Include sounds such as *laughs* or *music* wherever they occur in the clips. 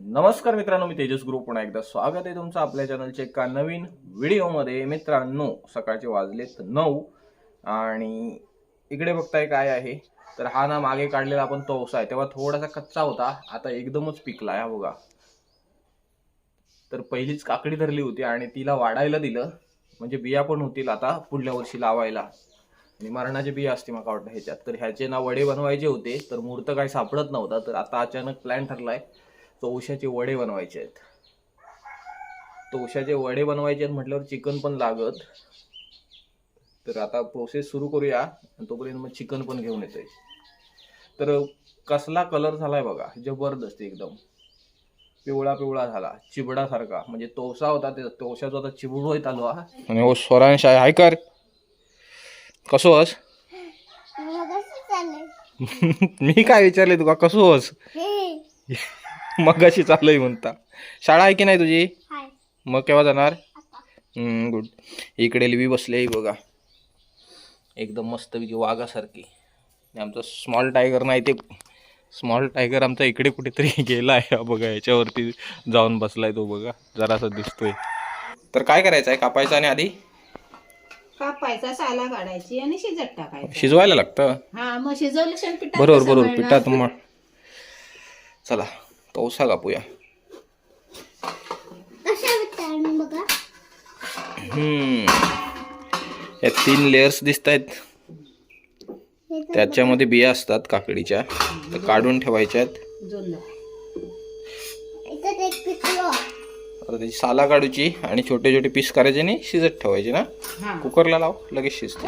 नमस्कार मित्रांनो मी तेजस ग्रुप पुन्हा एकदा स्वागत आहे तुमचं आपल्या चॅनलच्या एका नवीन व्हिडिओमध्ये. मित्रांनो सकाळचे वाजलेत नऊ आणि इकडे बघताय काय आहे? तर हा ना मागे काढलेला आपण तवसा आहे. तेव्हा थोडासा कच्चा होता. आता एकदमच पिकला हा बघा. तर पहिलीच काकडी धरली होती आणि तिला वाढायला दिलं. म्हणजे बिया पण होतील आता पुढल्या वर्षी लावायला. आणि मरणाचे बिया असते मला वाटतं ह्याच्यात. तर ह्याचे ना वडे बनवायचे होते तर मुहूर्त काही सापडत नव्हता. तर आता अचानक प्लॅन ठरलाय चौशाचे वडे बनवायचे आहेत. तोशाचे वडे बनवायचे आहेत म्हटल्यावर चिकन पण लागत. तर आता प्रोसेस सुरू करूया आणि तोपर्यंत मग चिकन पण घेऊन येतोय. तर कसला कलर झालाय बघा जबरदस्त एकदम. पिवळा पिवळा झाला चिबडासारखा म्हणजे तोसा होता ते तोशाचा आता चिबूड होत आलो हा. आणि हो स्वरांश आहे. हाय कर. कसो होस? *laughs* मी काय विचारले तुका? कसो होस? मग अशी चाललंय म्हणता. शाळा आहे की नाही तुझी? मग केव्हा जाणार? गुड इकडे लिवी बसली आहे बघा. एकदम मस्त वाघासारखी. आणि आमचा स्मॉल टायगर नाही ते. स्मॉल टायगर आमचा इकडे कुठेतरी गेला आहे. बघा याच्यावरती जाऊन बसलाय तो बघा. जरासा दिसतोय. तर काय करायचं आहे कापायचं आणि आधी? कापायचा साला काढायची आणि शिजत टाकायचं. शिजवायला लागतं? हा मग बरोबर बरोबर? पिठात मळ. चला. तवसा कापूया हम्म. या तीन लेयर्स दिसत आहेत त्याच्यामध्ये बिया असतात काकडीच्या. तर काढून ठेवायच्या आहेत. त्याची साला काढूची आणि छोटे छोटे पीस करायचे आणि शिजत ठेवायचे ना? हा. कुकरला लाव लगेच शिजते.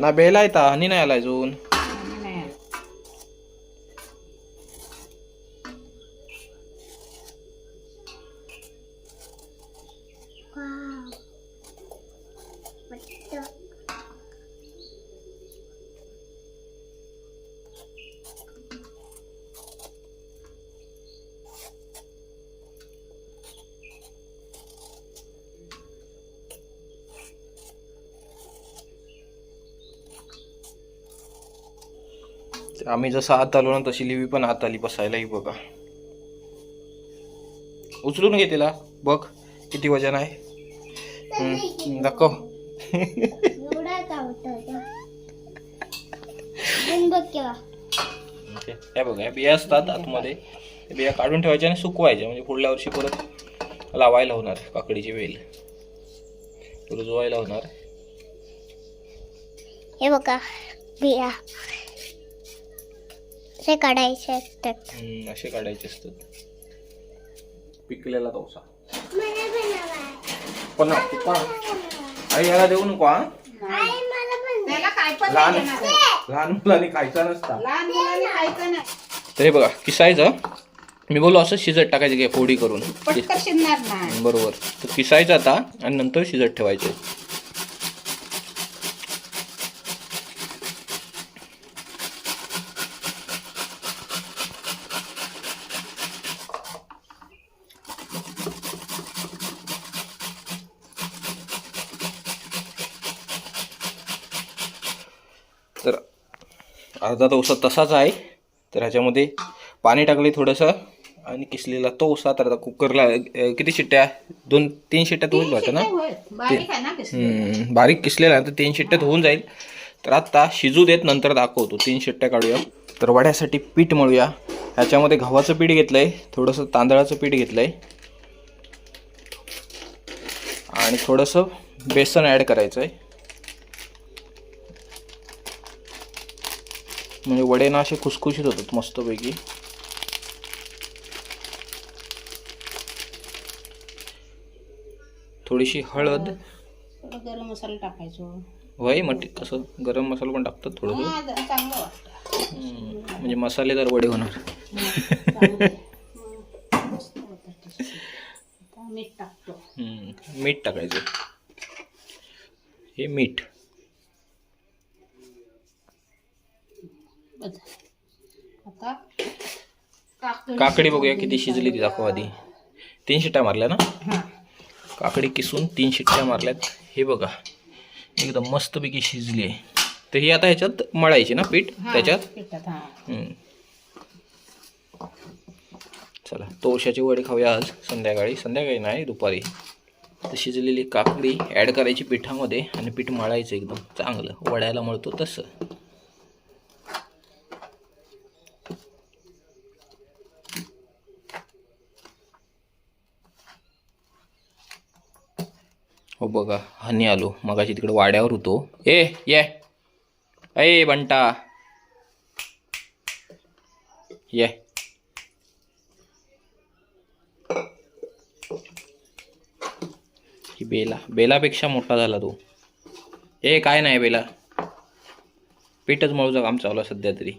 ना बेला येता आणि नाही आला अजून. आम्ही जसं आत आलो ना तशी लिवी पण आत आली बसायला ही बघा. उचलून घे तिला. बघ किती वजन आहे. दाखव. हे बघा या बिया असतात आतमध्ये. बिया काढून ठेवायच्या आणि सुकवायच्या. म्हणजे पुढल्या वर्षी परत लावायला होणार काकडीची वेल. रुजवायला होणार. हे बघा बिया. हे काढायचे असतात. हम्म, असे काढायचे असतात. पिकलेला तवसा. पण आई याला देऊ नको हा? त्याला काय पण लहान नाही देणार आहे. लहान मुलांनी खायचा नसता. लहान मुलांनी खायचं नाही. तर हे बघा किसायचं मी बोललो असं शिजत टाकायचं घे फोडी करून. पटकन शिजणार नाही. बरोबर. तर किसायचं आता आणि नंतर शिजत ठेवायचे. अर्धा तवसा तसाच आहे. तर ह्याच्यामध्ये पाणी टाकले थोडंसं आणि किसलेला तवसा तर आता कुकरला किती शिट्ट्या? दोन तीन शिट्ट्यात होईल वाटतं ना. बारीक आहे ना किसलेलं. हम्म, बारीक किसलेला आहे तर तीन शिट्ट्यात होऊन जाईल. तर आता शिजू देत नंतर दाखवतो. तीन शिट्ट्या काढूया. तर वड्यासाठी पीठ मळूया. ह्याच्यामध्ये गव्हाचं पीठ घेतलंय थोडंसं तांदळाचं पीठ घेतलंय. आणि थोडंसं बेसन ॲड करायचं आहे म्हणजे वडे ना असे खुसखुशीत होतात मस्तपैकी. थोडीशी हळद. थोडं गरम मसाला टाकायचो. वय ते कसं गरम मसाला पण टाकतात हम्म, म्हणजे मसालेदार वडे होणार. *laughs* टाकतो. मीठ टाकायचं. हे मीठ. आता काकडी बघूया किती शिजली ती दाखव आधी. तीन शिट्ट्या मारल्या ना? काकडी किसून तीन शिट्ट्या मारल्यात. हे बघा एकदम मस्तपैकी शिजली आहे. तर ही आता ह्याच्यात मळायची ना पीठ? त्याच्यात? हम्म. तोळशाचे वडे खाऊया आज संध्याकाळी. संध्याकाळी नाही दुपारी. तर शिजलेली काकडी ॲड करायची पिठामध्ये आणि पीठ मळायचं एकदम चांगलं. वड्याला मळतो तसं. हो बघा हनी आलो मगाशी तिकडे वाड्यावर होतो. ए ये. ए बंटा. ये. बेला. बेलापेक्षा मोठा झाला तो. ए काय नाही बेला. पीठच मळूचा काम चालू आहे सध्या तरी.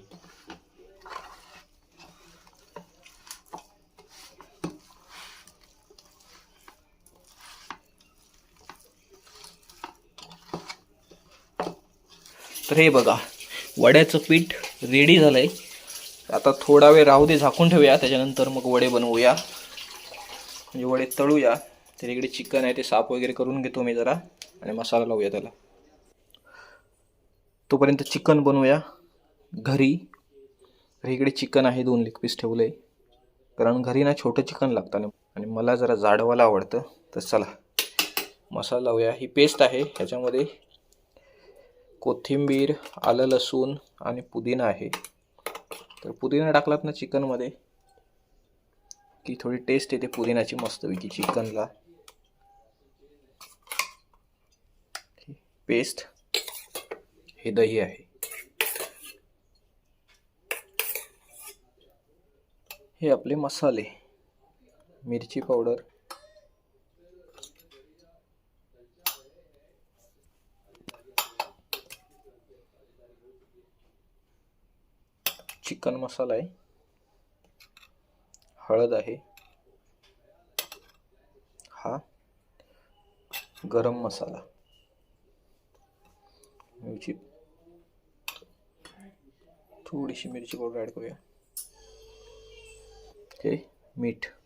तर हे बघा वड्याचं पीठ रेडी झालं आहे आता थोडा वेळ राहू दे झाकून ठेवूया. त्याच्यानंतर मग वडे बनवूया. म्हणजे वडे तळूया. तर इकडे चिकन आहे ते साफ वगैरे करून घेतो मी जरा. आणि मसाला लावूया त्याला. तोपर्यंत चिकन बनवूया घरी. तर इकडे चिकन आहे दोन लेग पीस ठेवलं आहे कारण घरी ना छोटं चिकन लागतं आणि- आणि मला जरा जाडवाला आवडतं. तर चला मसाला लावूया. ही पेस्ट आहे ह्याच्यामध्ये कोथिंबीर आलं लसूण आणि पुदिना आहे. तर पुदिना टाकलात ना चिकनमध्ये की थोडी टेस्ट येते पुदिनाची मस्तपैकी चिकनला. पेस्ट हे दही आहे. हे आपले मसाले. मिरची पावडर. चिकन मसाला आहे. हळद आहे. हा. गरम मसाला. मिरची. थोडीशी मिरची पावडर ॲड करूया. हे मीठ.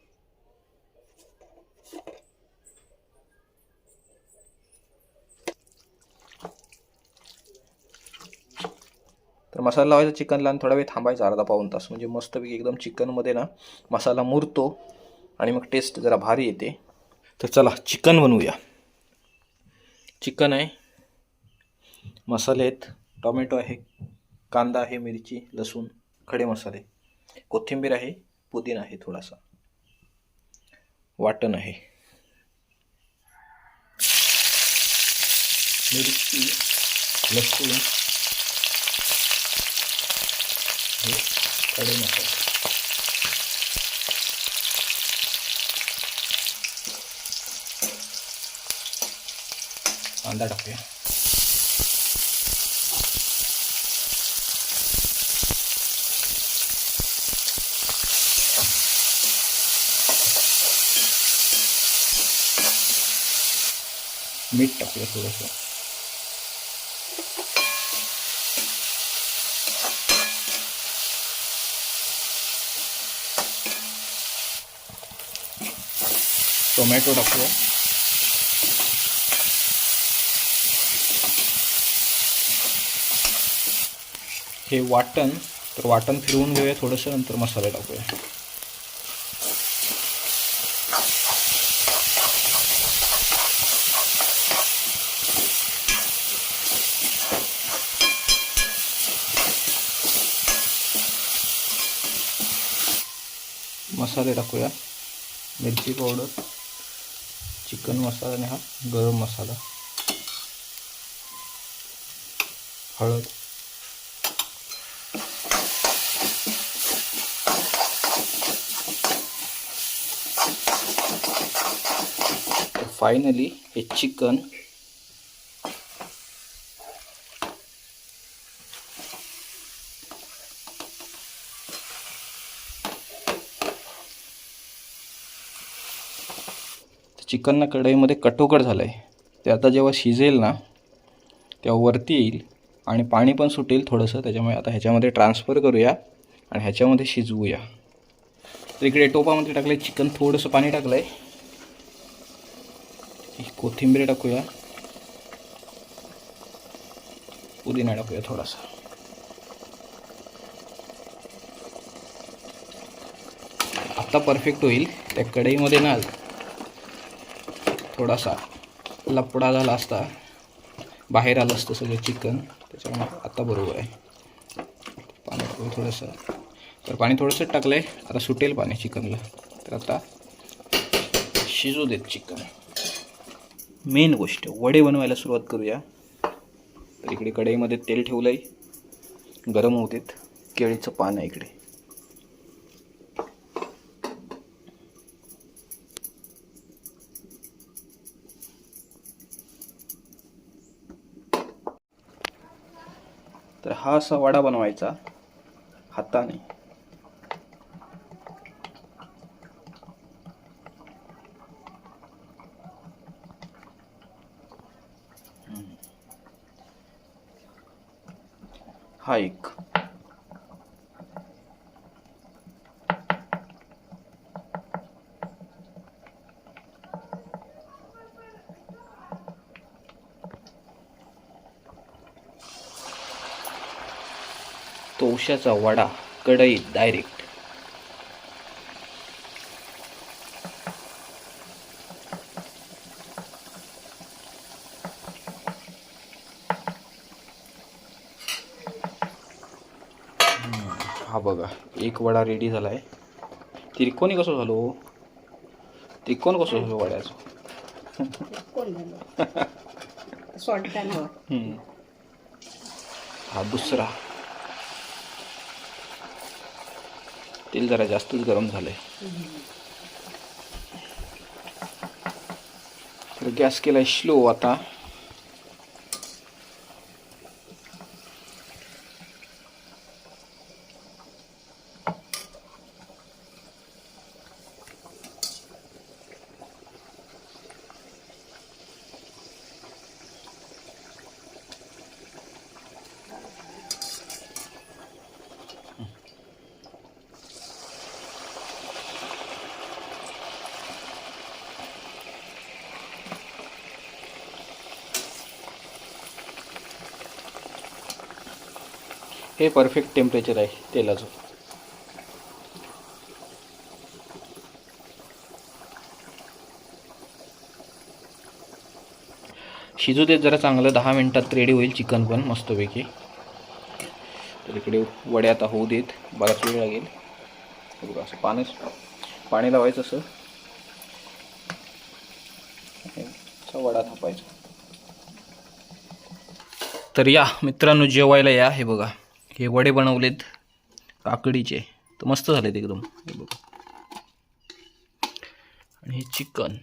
तर मसाला लावायचा चिकनला आणि थोडा वेळ थांबायचा अर्धा पाऊन तास. म्हणजे मस्तपैकी एकदम चिकनमध्ये ना मसाला मुरतो आणि मग टेस्ट जरा भारी येते. तर चला चिकन बनवूया. चिकन आहे मसाले आहेत टोमॅटो आहे कांदा आहे मिरची लसूण खडे मसाले. कोथिंबीर आहे पुदिना आहे थोडासा. वाटण आहे. मिरची लसूण हे काढू नका. कांदा टाकूया. मीठ टाकूया थोडंसं. टोमॅटो टाकूया. हे वाटण तर वाटण फिरवून घेऊया थोडंसं नंतर मसाले टाकूया. मसाले टाकूया. मिरची पावडर. चिकन मसाला आणि हा गरम मसाला. हळद. फायनली हे चिकन चिकन ना कढईमध्ये कटोकट झालं आहे ते आता जेव्हा शिजेल ना तेव्हा वरती येईल आणि पाणी पण सुटेल थोडंसं. त्याच्यामुळे आता ह्याच्यामध्ये ट्रान्सफर करूया आणि ह्याच्यामध्ये शिजवूया. तर इकडे टोपामध्ये टाकलं आहे चिकन थोडंसं पाणी टाकलं आहे कोथिंबीर टाकूया. पुदिना टाकूया थोडासा. आत्ता परफेक्ट होईल. त्या कढईमध्ये ना थोडासा लपडा झाला असता. बाहेर आलं असतं सगळं चिकन. त्याच्यामुळे आता बरोबर आहे. पाणी थोडंसं. तर पाणी थोडंसं टाकलं आहे आता सुटेल पाणी चिकनला. तर आता शिजू देत चिकन. मेन गोष्ट वडे बनवायला सुरुवात करूया. तर इकडे कढईमध्ये तेल ठेवलं आहे गरम होतेत केळीचं पान आहे इकडे. हा असा वडा बनवायचा हाताने. हा एक. तोशाचा वडा कढईत डायरेक्ट हा बघा एक वडा रेडी झालाय. त्रिकोणी कसं झालो त्रिकोण कसं झालो वड्याचं? झालं. *laughs* हा दुसरा. तेल जरा जास्तच गरम झालंय. तर गॅस केलाय स्लो आता. हे परफेक्ट टेम्परेचर आहे तेलाचं. शिजू देत जरा चांगलं दहा मिनटात रेडी होईल चिकन पण मस्तपैकी. तर इकडे वडे आता होऊ देत बराच वेळ लागेल. बघा असं पाणी पाणी लावायचं असं. वडा थापायचा. तर या मित्रांनो जेवायला या हे बघा. हे वडे बनवलेत काकडीचे. तर मस्त झालेत एकदम. हे बघ. आणि हे चिकन.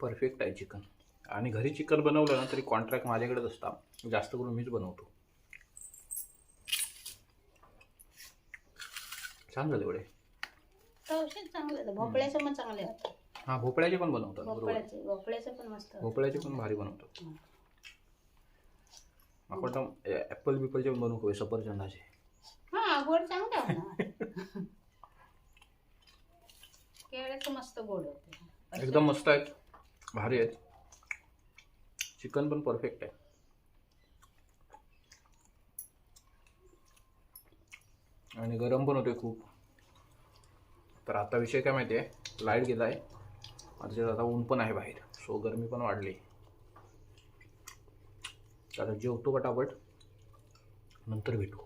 परफेक्ट आहे चिकन. आणि घरी चिकन बनवलं ना तरी कॉन्ट्रॅक्ट माझ्याकडेच असता. जास्त करून मीच बनवतो. छान झाले वडे. तवशीच चांगले होते भोपळ्याचं पण चांगले होतं हा भोपळ्याचे पण बनवतात बरोबर. भोपळ्याचे भोपळ्याचं पण मस्त होतं. भोपळ्याचे पण भारी बनवतात. आपण ॲपल बिपलचे पण बनवू सफरचंदाचे हा गोड चांगलं केळ्याचं मस्त गोड होते. एकदम मस्त आहेत. भारी आहेत. चिकन पण परफेक्ट आहे. आणि गरम पण होते खूप. तर आता विषय काय माहिती आहे लाइट गेला आहे आता आता ऊन पण आहे बाहेर. सो गरमी पण वाढली. आता जेवतो पटापट. नंतर भेटू.